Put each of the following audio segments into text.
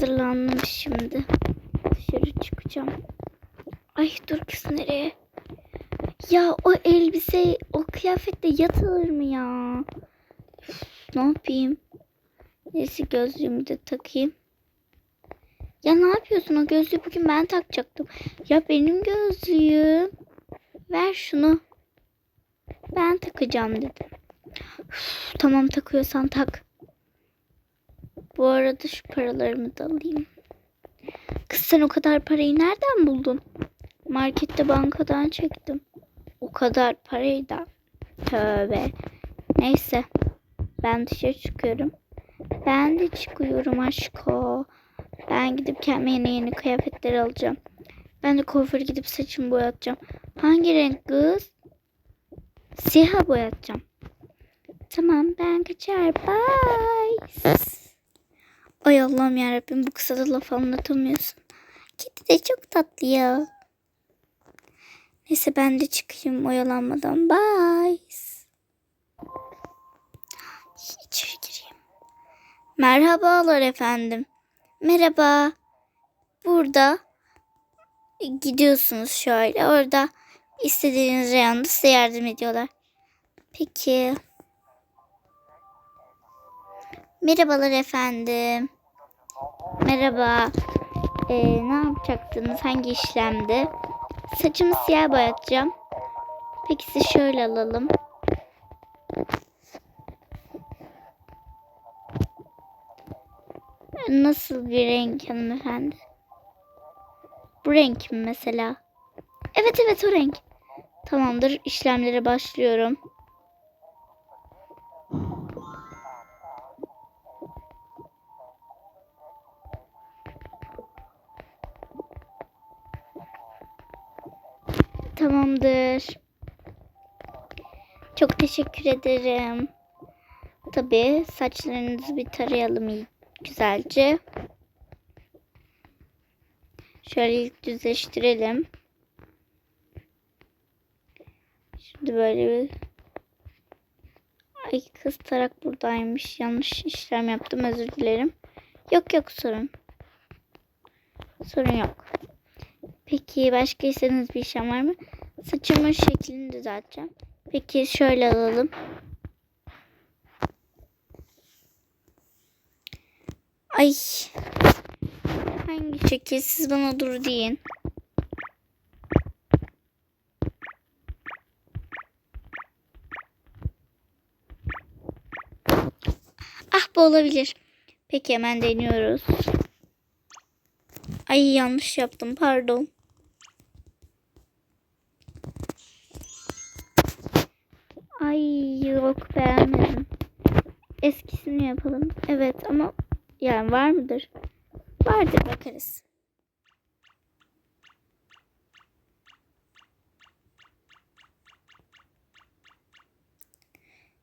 hazırlandım şimdi. Dışarı çıkacağım. Ay dur kız nereye? Ya o elbise, o kıyafetle yatılır mı ya? Üf, ne yapayım? Neyse gözlüğümü de takayım. Ya ne yapıyorsun? O gözlüğü bugün ben takacaktım. Ya benim gözlüğüm. Ver şunu. Ben takacağım dedim. Üf, tamam takıyorsan tak. Bu arada şu paralarımı da alayım. Kız sen o kadar parayı nereden buldun? Markette bankadan çektim. O kadar parayı da. Tövbe. Neyse. Ben dışarı çıkıyorum. Ben de çıkıyorum aşko. Ben gidip kendime yeni yeni kıyafetler alacağım. Ben de kuaföre gidip saçımı boyatacağım. Hangi renk kız? Siyah boyatacağım. Tamam ben kaçar. Bye. Ay Allah'ım yarabbim bu kısa da laf anlatamıyorsun. Kedi de çok tatlı ya. Neyse ben de çıkayım oyalanmadan. Bye. İçeri gireyim. Merhabalar efendim. Merhaba. Burada gidiyorsunuz şöyle. Orada istediğiniz reyonda size yardım ediyorlar. Peki. Merhabalar efendim. Merhaba. Ee, ne yapacaktınız? Hangi işlemdi? Saçımı siyah boyatacağım. Peki size şöyle alalım. Nasıl bir renk hanımefendi? Bu renk mi mesela? Evet evet o renk. Tamamdır işlemlere başlıyorum. Tamamdır. Çok teşekkür ederim. Tabii saçlarınızı bir tarayalım güzelce. Şöyle ilk düzleştirelim. Şimdi böyle bir... Ay kız tarak buradaymış. Yanlış işlem yaptım özür dilerim. Yok yok sorun. Sorun yok. Peki başka istediğiniz bir işlem var mı? Saçımın şeklini düzelteceğim. Peki şöyle alalım. Ay. Hangi şekil? Siz bana dur deyin. Ah bu olabilir. Peki hemen deniyoruz. Ay yanlış yaptım pardon. Ay yok beğenmedim. Eskisini yapalım. Evet ama yani var mıdır? Vardır bakarız.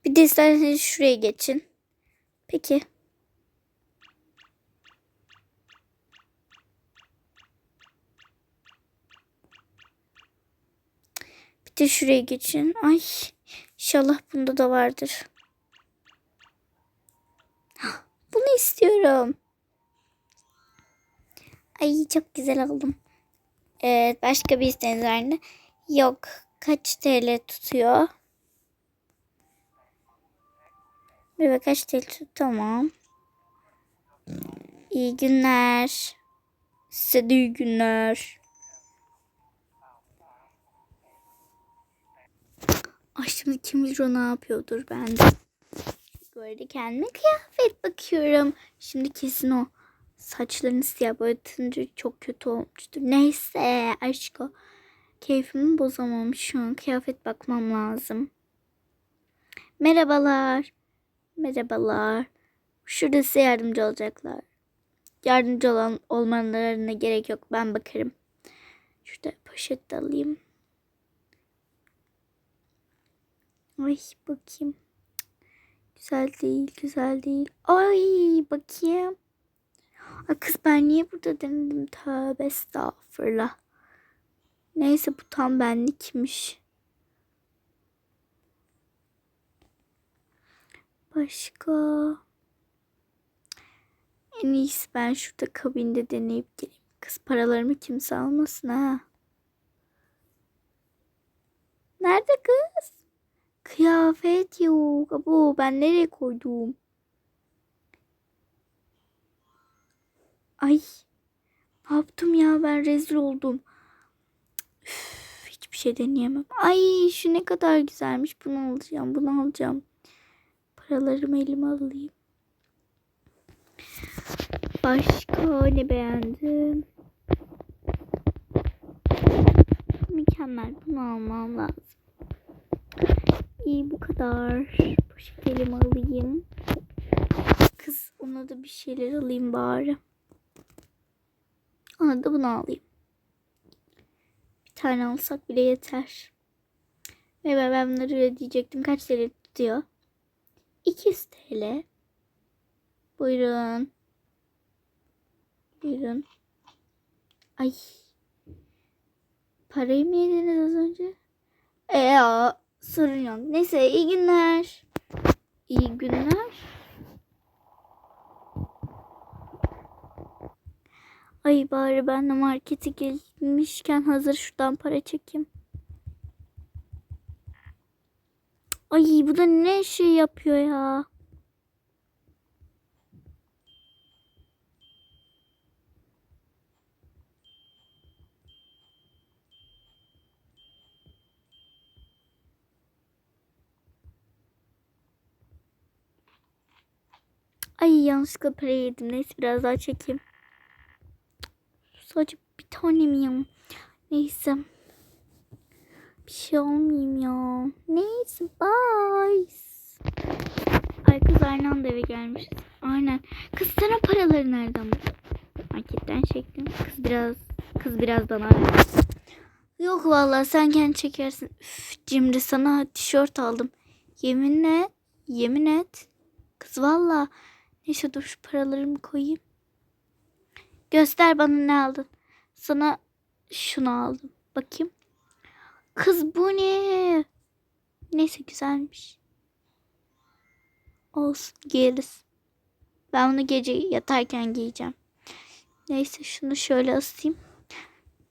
Bir de isterseniz şuraya geçin. Peki. Bir de şuraya geçin. Ay inşallah bunda da vardır. Bunu istiyorum. Ay çok güzel oldum. Evet başka bir isteğiniz var mı? Yok. Kaç TL tutuyor? Bebek kaç TL tutuyor? Tamam. İyi günler. Size de iyi günler. Ay şimdi kim bilir o ne yapıyordur ben de. Böyle kendime kıyafet bakıyorum. Şimdi kesin o saçlarını siyah boyatınca çok kötü olmuştur. Neyse aşko. Keyfimi bozamam şu an. Kıyafet bakmam lazım. Merhabalar. Merhabalar. Şurada size yardımcı olacaklar. Yardımcı olan olmalarına gerek yok. Ben bakarım. Şurada poşet alayım. Ay bakayım. Güzel değil, güzel değil. Ay bakayım. Ay kız ben niye burada denedim? Tövbe estağfurullah. Neyse bu tam benlikmiş. Başka. En iyisi ben şurada kabinde deneyip geleyim. Kız paralarımı kimse almasın ha. Nerede kız? Kıyafet yok. Bu ben nereye koydum? Ay. Ne yaptım ya ben rezil oldum. Üf, hiçbir şey deneyemem. Ay şu ne kadar güzelmiş. Bunu alacağım. Bunu alacağım. Paralarımı elime alayım. Başka ne beğendim? Mükemmel. Bunu almam lazım. İyi bu kadar. Poşet elime alayım. Kız ona da bir şeyler alayım bari. Ona da bunu alayım. Bir tane alsak bile yeter. Ve ben bunları ödeyecektim. Kaç TL tutuyor? 200 TL. Buyurun. Buyurun. Ay. Parayı mı yediniz az önce? E ya sorun yok. Neyse iyi günler. İyi günler. Ay bari ben de markete gelmişken hazır şuradan para çekeyim. Ay bu da ne şey yapıyor ya. Ay yanlışlıkla para yedim. Neyse biraz daha çekeyim. Sadece bir tane mi ya? Neyse. Bir şey olmayayım ya. Neyse bye. Ay kız aynı anda eve gelmiş. Aynen. Kız sana paraları nereden buldun? Marketten çektim. Kız biraz kız biraz bana ver. Yok vallahi sen kendi çekersin. Üf, Cimri sana tişört aldım. Yeminle yemin et. Kız valla. Neyse dur şu paralarımı koyayım. Göster bana ne aldın. Sana şunu aldım. Bakayım. Kız bu ne? Neyse güzelmiş. Olsun giyeriz. Ben bunu gece yatarken giyeceğim. Neyse şunu şöyle asayım.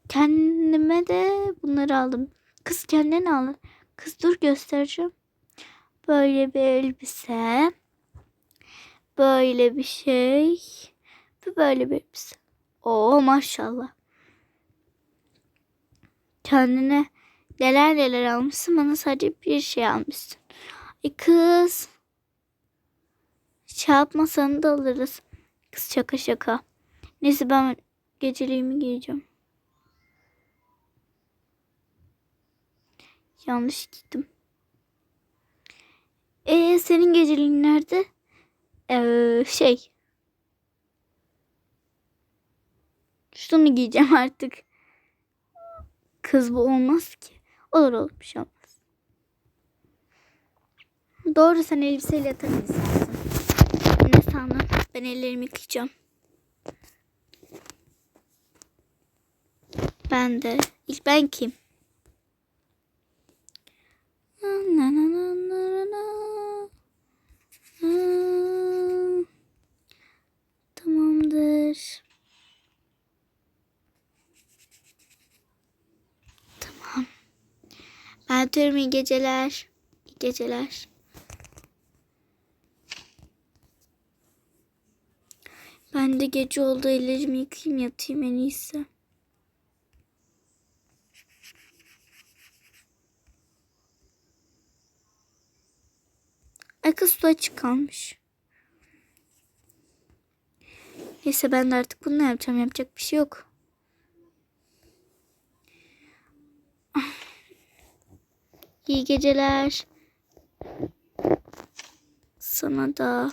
Kendime de bunları aldım. Kız kendine ne aldın? Kız dur göstereceğim. Böyle bir elbise. Böyle bir şey. Ve böyle bir elbise. Oo maşallah. Kendine neler neler almışsın. Bana sadece bir şey almışsın. Ay kız. Yapmasan da alırız. Kız şaka şaka. Neyse ben geceliğimi giyeceğim. Yanlış gittim. Ee senin geceliğin nerede? Ee, şey. Şunu giyeceğim artık. Kız bu olmaz ki. Olur olur bir şey olmaz. Doğru sen elbiseyle yatabilirsin. Ne sandın? Ben ellerimi yıkayacağım. Ben de. İlk ben kim? İyi geceler. İyi geceler. Ben de gece oldu ellerimi yıkayayım yatayım en iyisi. Ay kız su açık kalmış. Neyse ben de artık bunu ne yapacağım? Yapacak bir şey yok. İyi geceler. Sana da.